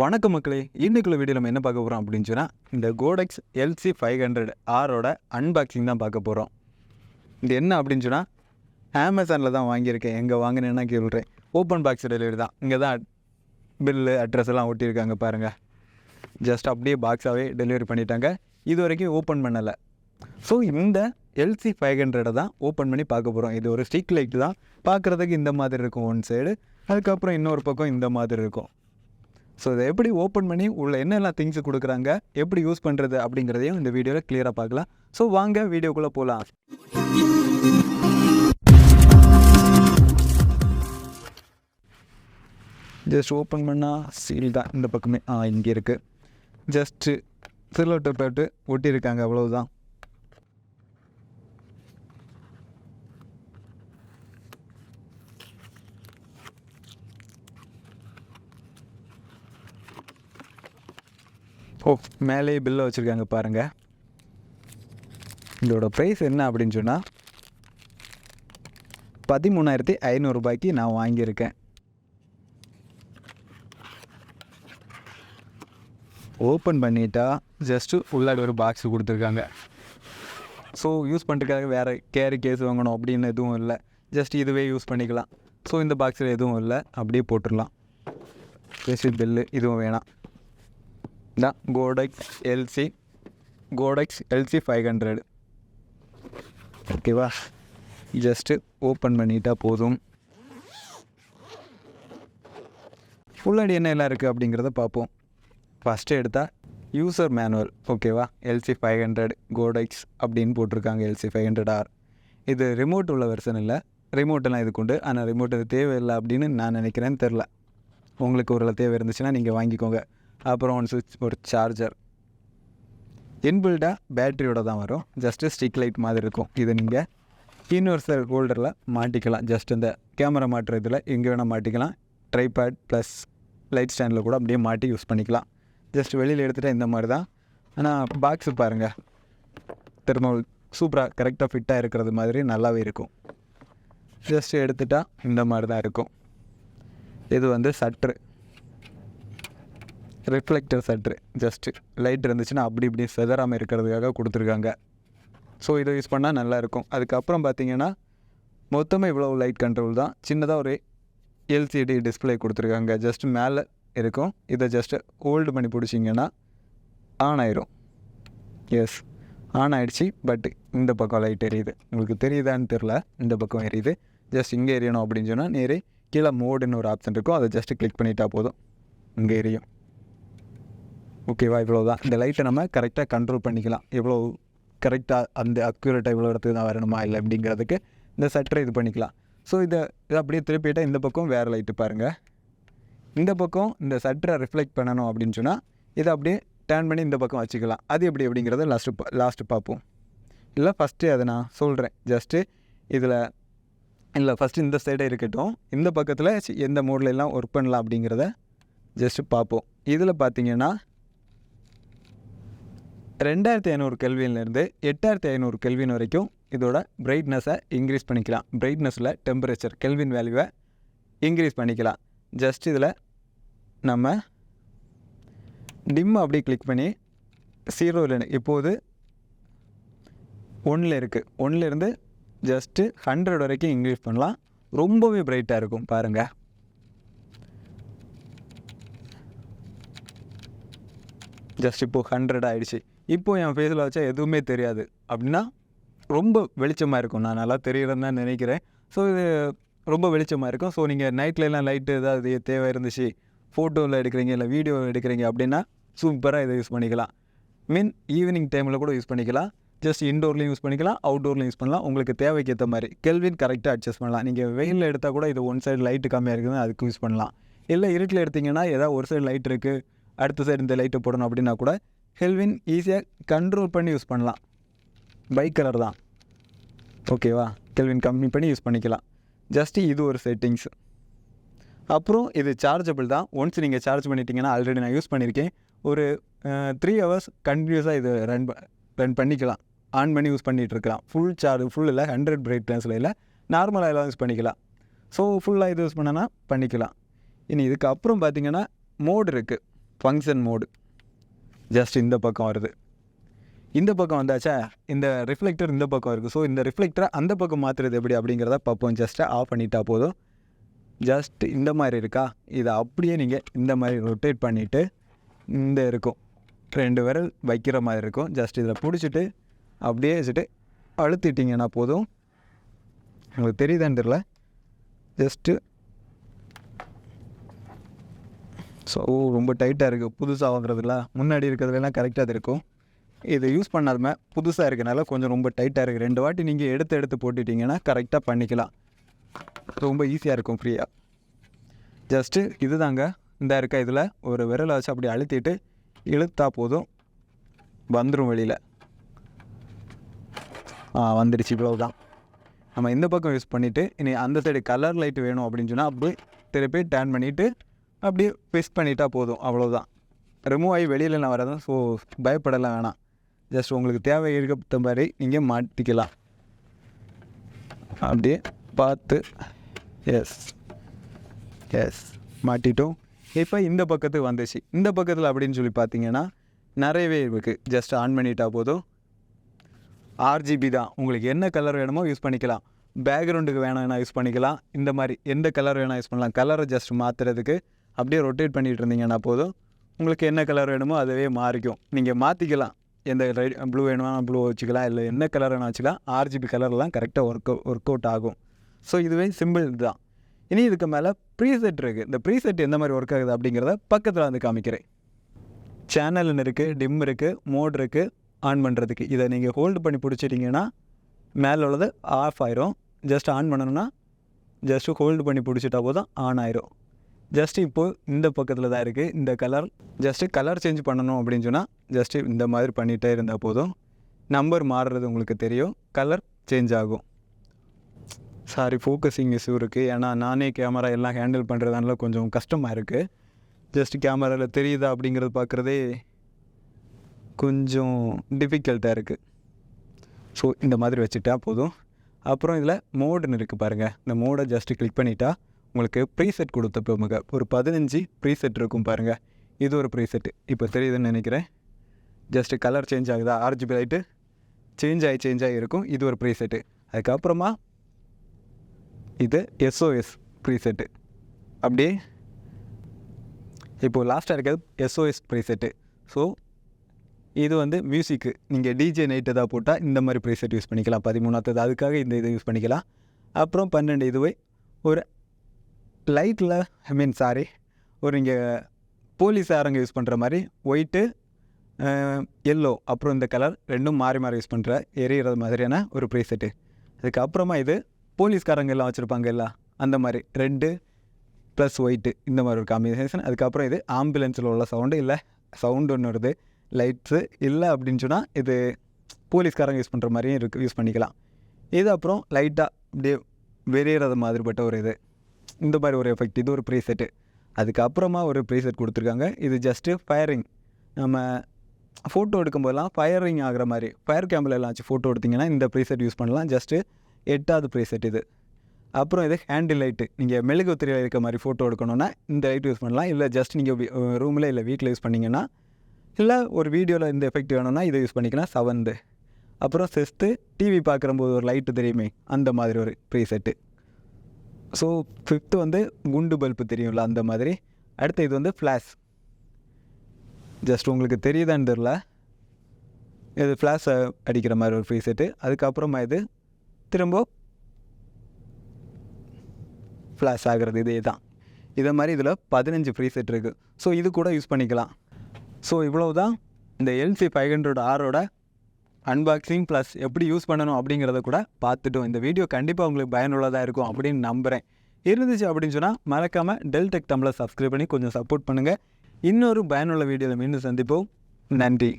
வணக்கம் மக்களே. இன்னைக்குள்ள வீடியோ நம்ம என்ன பார்க்க போகிறோம் அப்படின்னு சொன்னால் இந்த Godox L C five hundred ஆரோட அன்பாக்சிங் தான் பார்க்க போகிறோம் இது என்ன அப்படின்னு சொன்னால் அமேசானில் தான் வாங்கியிருக்கேன். எங்கே வாங்கினேன்னா கேள்றேன் ஓப்பன் பாக்ஸ் டெலிவரி தான். இங்கே தான் பில்லு அட்ரஸ் எல்லாம் ஒட்டியிருக்காங்க பாருங்கள் ஜஸ்ட் அப்படியே பாக்ஸாகவே டெலிவரி பண்ணிட்டாங்க. இது வரைக்கும் ஓப்பன் பண்ணலை. ஸோ இந்த எல்சி ஃபைவ் ஹண்ட்ரடை தான் ஓப்பன் பண்ணி பார்க்க போகிறோம் இது ஒரு ஸ்டிக் லைட் தான். பார்க்குறதுக்கு இந்த மாதிரி இருக்கும். ஒன் சைடு அதுக்கப்புறம் இன்னொரு பக்கம் இந்த மாதிரி இருக்கும். ஸோ இதை எப்படி ஓப்பன் பண்ணி உள்ள என்னெல்லாம் திங்ஸ் கொடுக்குறாங்க எப்படி யூஸ் பண்ணுறது அப்படிங்கிறதையும் இந்த வீடியோவில் கிளியராக பார்க்கலாம். ஸோ வாங்க வீடியோக்குள்ளே போகலாம் ஜஸ்ட் ஓப்பன் பண்ணால் சீல் தான் இந்த பக்கமே. ஆ இங்கே இருக்குது ஜஸ்ட்டு சில்லோட்டை போட்டு ஒட்டியிருக்காங்க அவ்வளோதான் ஓ மேலேயே பில்லை வச்சுருக்காங்க பாருங்கள் இதோட ப்ரைஸ் என்ன அப்படின்னு சொன்னால் பதிமூணாயிரத்தி ஐநூறுரூபாய்க்கு நான் வாங்கியிருக்கேன். ஓப்பன் பண்ணிட்டா ஜஸ்ட்டு உள்ளாடி ஒரு பாக்ஸ் கொடுத்துருக்காங்க. ஸோ யூஸ் பண்ணுறதுக்காக வேறு கேரி கேஸ் வாங்கணும் அப்படின்னு எதுவும் இல்லை. ஜஸ்ட் இதுவே யூஸ் பண்ணிக்கலாம். ஸோ இந்த பாக்ஸில் எதுவும் இல்லை. அப்படியே போட்டுடலாம். ரெசிட் பில்லு இதுவும் வேணாம். தான் Godox LC Godox LC five hundred ஓகேவா ஜஸ்ட்டு ஓப்பன் பண்ணிட்டா போதும் ஃபுல்லாடி என்ன எல்லாம் இருக்குது அப்படிங்கிறத பார்ப்போம் ஃபஸ்ட்டு எடுத்தால் யூசர் மேனுவல் ஓகேவா L C five hundred Godox அப்படின்னு போட்டிருக்காங்க L C five hundred R இது ரிமோட் உள்ள வெர்ஷன் இல்லை ரிமோட்டெல்லாம் இதுக்கு உண்டு ஆனால் ரிமோட் இது தேவையில்லை அப்படின்னு நான் நினைக்கிறேன்னு தெரில உங்களுக்கு ஒரு தேவை இருந்துச்சுன்னா நீங்கள் வாங்கிக்கோங்க அப்புறம் ஒன் சுவிட்ச் ஒரு சார்ஜர் இன்பில்டாக பேட்டரியோட தான் வரும். ஜஸ்ட்டு ஸ்டிக் லைட் மாதிரி இருக்கும். இது நீங்கள் யூனிவர்சல் ஹோல்டரில் மாட்டிக்கலாம். ஜஸ்ட் இந்த கேமரா மாட்டுற இதில் எங்கே வேணால் மாட்டிக்கலாம். ட்ரைபேட் ப்ளஸ் லைட் ஸ்டாண்டில் கூட அப்படியே மாட்டி யூஸ் பண்ணிக்கலாம். ஜஸ்ட் வெளியில் எடுத்துகிட்டா இந்த மாதிரி தான். ஆனால் பாக்ஸு பாருங்கள் திரும்ப சூப்பராக கரெக்டாக ஃபிட்டாக இருக்கிறது மாதிரி நல்லாவே இருக்கும். ஜஸ்ட் எடுத்துட்டால் இந்த மாதிரி தான் இருக்கும். இது வந்து சட்ரு ரிஃப்ளெக்டர் சட்ரு ஜஸ்ட்டு லைட் இருந்துச்சுன்னா அப்படி இப்படி செதறாமல் இருக்கிறதுக்காக கொடுத்துருக்காங்க. ஸோ இதை யூஸ் பண்ணால் நல்லாயிருக்கும் அதுக்கப்புறம் பார்த்தீங்கன்னா மொத்தமாக இவ்வளோ லைட் கண்ட்ரோல் தான். சின்னதாக ஒரு எல்சிடி டிஸ்பிளே கொடுத்துருக்காங்க. ஜஸ்ட் மேலே இருக்கும். இதை ஜஸ்ட்டு ஹோல்டு பண்ணி பிடிச்சிங்கன்னா ஆன் ஆயிரும். எஸ் ஆன் ஆகிடுச்சி பட் இந்த பக்கம் லைட் எரியுது. உங்களுக்கு தெரியுதான்னு தெரில இந்த பக்கம் எரியுது. ஜஸ்ட் இங்கே எரியணும் அப்படின்னு சொன்னால் நேரே கீழே மோடுன்னு ஒரு ஆப்ஷன் இருக்கும். அதை ஜஸ்ட்டு கிளிக் பண்ணிட்டா போதும். இங்கே எரியும். ஓகேவா இவ்வளோ தான் இந்த லைட்டை நம்ம கரெக்டாக கண்ட்ரோல் பண்ணிக்கலாம். எவ்வளோ கரெக்டாக அந்த அக்யூரேட்டாக இவ்வளோ இடத்துக்கு தான் வரணுமா இல்லை அப்படிங்கிறதுக்கு இந்த சட்டரை இது பண்ணிக்கலாம். ஸோ இதை இதை அப்படியே திருப்பிட்டால் இந்த பக்கம் வேறு லைட்டு பாருங்கள் இந்த பக்கம் இந்த சட்டரை ரிஃப்ளெக்ட் பண்ணணும் அப்படின்னு சொன்னால் இதை அப்படியே டேர்ன் பண்ணி இந்த பக்கம் வச்சுக்கலாம். அது எப்படி அப்படிங்கிறத லாஸ்ட்டு லாஸ்ட்டு பார்ப்போம். இல்லை ஃபஸ்ட்டு அதை நான் சொல்கிறேன் ஜஸ்ட்டு இதில் இல்லை ஃபஸ்ட்டு இந்த சைடே இருக்கட்டும். இந்த பக்கத்தில் சி- எந்த மோடில் ஒர்க் பண்ணலாம் அப்படிங்கிறத ஜஸ்ட்டு பார்ப்போம். இதில் பார்த்தீங்கன்னா ரெண்டாயிரத்தி ஐநூறு கெல்வின்லேருந்து எட்டாயிரத்தி ஐநூறு கெல்வின் வரைக்கும் இதோட பிரைட்னஸை இன்க்ரீஸ் பண்ணிக்கலாம். பிரைட்னஸில் டெம்பரேச்சர் கெல்வின் வேல்யூவை இன்க்ரீஸ் பண்ணிக்கலாம். ஜஸ்ட் இதில் நம்ம டிம் அப்படி கிளிக் பண்ணி ஜீரோவில் இப்போது ஒன்றில் இருக்குது ஒன்றிலேருந்து ஜஸ்ட்டு ஹண்ட்ரட் வரைக்கும் இன்க்ரீஸ் பண்ணலாம். ரொம்பவே பிரைட்டாக இருக்கும் பாருங்கள் ஜஸ்ட் இப்போது ஹண்ட்ரட் ஆகிடுச்சு இப்போது என் ஃபேஸில் வச்சா எதுவுமே தெரியாது. அப்படின்னா ரொம்ப வெளிச்சமாக இருக்கும். நான் நல்லா தெரியுறேன்னு தான் நினைக்கிறேன். ஸோ இது ரொம்ப வெளிச்சமாக இருக்கும். ஸோ நீங்கள் நைட்லலாம் லைட்டு ஏதாவது தேவை இருந்துச்சு ஃபோட்டோவில் எடுக்கிறீங்க இல்லை வீடியோ எடுக்கிறீங்க அப்படின்னா சூப்பராக இதை யூஸ் பண்ணிக்கலாம். மீன் ஈவினிங் டைமில் கூட யூஸ் பண்ணிக்கலாம். ஜஸ்ட் இன்டோர்லேயும் யூஸ் பண்ணிக்கலாம். அவுட்டோர்லையும் யூஸ் பண்ணலாம். உங்களுக்கு தேவைக்கு ஏற்ற மாதிரி. கெல்வின் கரெக்டாக அட்ஜஸ்ட் பண்ணலாம். நீங்கள் வெயிலில் எடுத்தால் கூட இது ஒன் சைடு லைட்டு கம்மியாக இருக்குது அதுக்கு யூஸ் பண்ணலாம். இல்லை இருட்டில் எடுத்திங்கன்னா ஏதாவது ஒரு சைடு லைட் இருக்குது அடுத்த சைடு இந்த லைட்டை போடணும் அப்படின்னா கூட ஹெல்வின் ஈஸியாக கண்ட்ரோல் பண்ணி யூஸ் பண்ணலாம். பைக் கலர் தான். ஓகேவா கெல்வின் கம்மி பண்ணி யூஸ் பண்ணிக்கலாம். ஜஸ்ட்டு இது ஒரு செட்டிங்ஸ் அப்புறம் இது சார்ஜபிள் தான். ஒன்ஸ் நீங்கள் சார்ஜ் பண்ணிட்டீங்கன்னா ஆல்ரெடி நான் யூஸ் பண்ணியிருக்கேன் ஒரு த்ரீ ஹவர்ஸ் கண்டினியூஸாக இது ரன் ரன் பண்ணிக்கலாம். ஆன் பண்ணி யூஸ் பண்ணிகிட்ருக்கலாம் ஃபுல் சார்ஜ் ஃபுல் இல்லை ஹண்ட்ரட் பிரைட்னஸில் இல்லை. நார்மலாக எல்லாம் யூஸ் பண்ணிக்கலாம். ஸோ ஃபுல்லாக இது யூஸ் பண்ணனா பண்ணிக்கலாம். இனி இதுக்கு அப்புறம் பார்த்தீங்கன்னா மோடு இருக்குது ஃபங்க்ஷன் மோடு ஜஸ்ட் இந்த பக்கம் வருது. இந்த பக்கம் வந்தாச்சா? இந்த ரிஃப்ளெக்டர் இந்த பக்கம் இருக்குது ஸோ இந்த ரிஃப்ளெக்டரை அந்த பக்கம் மாற்றுறது எப்படி அப்படிங்கிறத பார்ப்போம். ஜஸ்ட்டு ஆஃப் பண்ணிட்டா போதும். ஜஸ்ட் இந்த மாதிரி இருக்கா? இதை அப்படியே நீங்கள் இந்த மாதிரி ரொட்டேட் பண்ணிவிட்டு இந்த இருக்கும். ரெண்டு விரல் வைக்கிற மாதிரி இருக்கும். ஜஸ்ட் இதில் பிடிச்சிட்டு அப்படியே வச்சுட்டு அழுத்திட்டிங்கன்னா போதும். உங்களுக்கு தெரியுதான்னு தெரில ஜஸ்ட்டு ஸோ ரொம்ப டைட்டாக இருக்குது புதுசாக வாங்குறதுல. முன்னாடி இருக்கிறதுலாம் கரெக்டாக இருக்கும். இது யூஸ் பண்ணாதமே புதுசாக இருக்கனால கொஞ்சம் ரொம்ப டைட்டாக இருக்குது ரெண்டு வாட்டி நீங்கள் எடுத்து எடுத்து போட்டுட்டிங்கன்னா கரெக்டாக பண்ணிக்கலாம். ரொம்ப ஈஸியாக இருக்கும் ஃப்ரீயாக ஜஸ்ட்டு இது தாங்க. இந்த இருக்க இதில். ஒரு விரலை வச்சு அப்படி அழுத்திட்டு இழுத்தா போதும். வந்துடும் வெளியில். ஆ வந்துடுச்சு இவ்வளோ தான் நம்ம இந்த பக்கம் யூஸ் பண்ணிவிட்டு இனி அந்த சைடு கலர் லைட் வேணும் அப்படின்னு சொன்னால் அப்படியே திருப்பி டேன் பண்ணிவிட்டு அப்படியே ஃபிக்ஸ் பண்ணிட்டா போதும் அவ்வளோதான் ரிமூவ் ஆகி வெளியில் நான் வரதான் ஸோ பயப்படலாம் வேணாம். ஜஸ்ட் உங்களுக்கு தேவை இருக்க மாதிரி நீங்கள் மாட்டிக்கலாம். அப்படியே பார்த்து எஸ் எஸ் மாட்டிட்டோம். இப்போ இந்த பக்கத்துக்கு வந்துச்சு. இந்த பக்கத்தில் அப்படின்னு சொல்லி பார்த்தீங்கன்னா நிறையவே இருக்குது ஜஸ்ட் ஆன் பண்ணிட்டா போதும். ஆர்ஜிபி தான். உங்களுக்கு என்ன கலர் வேணுமோ யூஸ் பண்ணிக்கலாம். பேக்ரவுண்டுக்கு வேணாம்னா யூஸ் பண்ணிக்கலாம். இந்த மாதிரி எந்த கலர் வேணால் யூஸ் பண்ணலாம். கலரை ஜஸ்ட் மாற்றுறதுக்கு அப்படியே ரொட்டேட் பண்ணிகிட்டு இருந்தீங்கன்னா போதும். உங்களுக்கு என்ன கலர் வேணுமோ அதுவே மாறிக்கும். நீங்கள் மாற்றிக்கலாம் எந்த ரெட் ப்ளூ வேணுமா ப்ளூ வச்சுக்கலாம். இல்லை என்ன கலர் வேணும் வச்சுக்கலாம். ஆர்ஜிபி கலர்லாம் கரெக்டாக ஒர்க் ஒர்க் அவுட் ஆகும். ஸோ இதுவே சிம்பிள் தான் இனி இதுக்கு மேலே ப்ரீசெட் இருக்குது இந்த ப்ரீசெட் எந்த மாதிரி ஒர்க் ஆகுது அப்படிங்கிறத பக்கத்தில் வந்து காமிக்கிறேன். சேனல்னு இருக்குது டிம் இருக்குது மோட் இருக்குது ஆன் பண்ணுறதுக்கு இதை நீங்கள் ஹோல்டு பண்ணி பிடிச்சிட்டிங்கன்னா மேலே உள்ளது ஆஃப் ஆயிரும். ஜஸ்ட் ஆன் பண்ணணும்னா ஜஸ்ட்டு ஹோல்டு பண்ணி பிடிச்சிட்டா போதும் ஆன் ஆயிரும். ஜஸ்ட் இப்போது இந்த பக்கத்தில் தான் இருக்குது இந்த கலர் ஜஸ்ட்டு கலர் சேஞ்ச் பண்ணணும் அப்படின்னு சொன்னால் ஜஸ்ட்டு இந்த மாதிரி பண்ணிகிட்டே இருந்தால் போதும். நம்பர் மாறுறது உங்களுக்கு தெரியும். கலர் சேஞ்ச் ஆகும். சாரி ஃபோக்கஸிங் இஷ்யூ இருக்குது ஏன்னா நானே கேமரா எல்லாம் ஹேண்டில் பண்ணுறதுனால கொஞ்சம் கஷ்டமாக இருக்குது ஜஸ்ட் கேமராவில் தெரியுதா அப்படிங்கிறது பார்க்குறதே கொஞ்சம் டிஃபிகல்ட்டாக இருக்குது ஸோ இந்த மாதிரி வச்சுட்டா போதும். அப்புறம் இதில் மோடுன்னு இருக்குது பாருங்கள் இந்த மோடை ஜஸ்ட்டு கிளிக் பண்ணிட்டா உங்களுக்கு ப்ரீசெட் கொடுத்த ஒரு பதினஞ்சு ப்ரீசெட் இருக்கும் பாருங்கள் இது ஒரு ப்ரீசெட்டு இப்போ தெரியுதுன்னு நினைக்கிறேன். ஜஸ்ட்டு கலர் சேஞ்ச் ஆகுதா? ஆர்ஜிபி லைட்டு சேஞ்ச் ஆகி சேஞ்ச் ஆகி இருக்கும். இது ஒரு ப்ரீசெட்டு அதுக்கப்புறமா இது எஸ்ஓஎஸ் ப்ரீசெட்டு அப்படியே இப்போது லாஸ்ட்டாக இருக்கிறது எஸ்ஓஎஸ் ப்ரீசெட்டு ஸோ இது வந்து மியூசிக்கு நீங்கள் டிஜே நைட் எதாவது போட்டால் இந்த மாதிரி ப்ரீசெட் யூஸ் பண்ணிக்கலாம். பதிமூணாவது அதுக்காக இந்த இதை யூஸ் பண்ணிக்கலாம். அப்புறம் பன்னெண்டு இதுவே ஒரு லைட்டில் ஐ மீன் சாரி ஒரு இங்கே போலீஸாரங்க யூஸ் பண்ணுற மாதிரி? ஒயிட்டு எல்லோ அப்புறம் இந்த கலர் ரெண்டும் மாறி மாறி யூஸ் பண்ணுற எரியிறது மாதிரியான ஒரு ப்ரீசெட்டு அதுக்கப்புறமா இது போலீஸ்காரங்க எல்லாம் வச்சுருப்பாங்க எல்லாம் அந்த மாதிரி. ரெட்டு ப்ளஸ் ஒயிட்டு இந்த மாதிரி ஒரு காம்பினேஷன் அதுக்கப்புறம் இது ஆம்புலன்ஸில் உள்ள சவுண்டு இல்லை? சவுண்டு ஒன்று வருது. லைட்ஸு இல்லை அப்படின்னு சொன்னால் இது போலீஸ்காரங்க யூஸ் பண்ணுற மாதிரியும் இருக்குது யூஸ் பண்ணிக்கலாம். இது அப்புறம் லைட்டாக அப்படியே வெறியறது மாதிரிப்பட்ட ஒரு இது. இந்த மாதிரி ஒரு எஃபெக்ட் இது ஒரு ப்ரீசெட்டு அதுக்கப்புறமா ஒரு ப்ரீசெட் கொடுத்துருக்காங்க. இது ஜஸ்ட்டு ஃபயரிங் நம்ம ஃபோட்டோ எடுக்கும்போதெல்லாம் ஃபயரிங் ஆகிற மாதிரி ஃபயர் கேமராலாம் வச்சு ஃபோட்டோ எடுத்திங்கன்னா இந்த ப்ரீசெட் யூஸ் பண்ணலாம். ஜஸ்ட்டு எட்டாவது ப்ரீசெட் இது. அப்புறம் இது ஹேண்டில் லைட்டு நீங்கள் மெழுகுத்திரியில் இருக்க மாதிரி ஃபோட்டோ எடுக்கணுன்னா இந்த லைட் யூஸ் பண்ணலாம். இல்லை ஜஸ்ட் நீங்கள் ரூமில் இல்லை வீட்டில் யூஸ் பண்ணிங்கன்னா இல்லை ஒரு வீடியோவில் இந்த எஃபெக்ட் வேணும்னா இதை யூஸ் பண்ணிக்கலாம் செவன்த்து அப்புறம் சிக்ஸ்த்து டிவி பார்க்குறம்போது ஒரு லைட்டு தெரியுமே அந்த மாதிரி ஒரு ப்ரீசெட்டு ஸோ ஃபிஃப்த்து வந்து குண்டு பல்பு தெரியும்ல அந்த மாதிரி. அடுத்து இது வந்து ஃப்ளாஷ் ஜஸ்ட் உங்களுக்கு தெரியுதான்னு தெரில இது ஃப்ளாஷ் அடிக்கிற மாதிரி ஒரு ப்ரீசெட்டு அதுக்கப்புறமா இது திரும்ப ஃப்ளாஷ் ஆகிறது இதே தான். இதே மாதிரி இதில் பதினஞ்சு ப்ரீசெட் இருக்குது ஸோ இது கூட யூஸ் பண்ணிக்கலாம். ஸோ இவ்வளவு தான் இந்த எல்சி ஃபைவ் ஹண்ட்ரட் ஆரோட அன்பாக்சிங் ப்ளஸ் எப்படி யூஸ் பண்ணணும் அப்படிங்கிறத கூட பார்த்துட்டோம். இந்த வீடியோ கண்டிப்பாக உங்களுக்கு பயனுள்ளதாக இருக்கும் அப்படின்னு நம்புகிறேன் இருந்துச்சு அப்படின்னு சொன்னால் மறக்காமல் டெல் டெக் தமிழை சப்ஸ்கிரைப் பண்ணி கொஞ்சம் சப்போர்ட் பண்ணுங்கள் இன்னொரு பயனுள்ள வீடியோவில் மீண்டும் சந்திப்போம். நன்றி.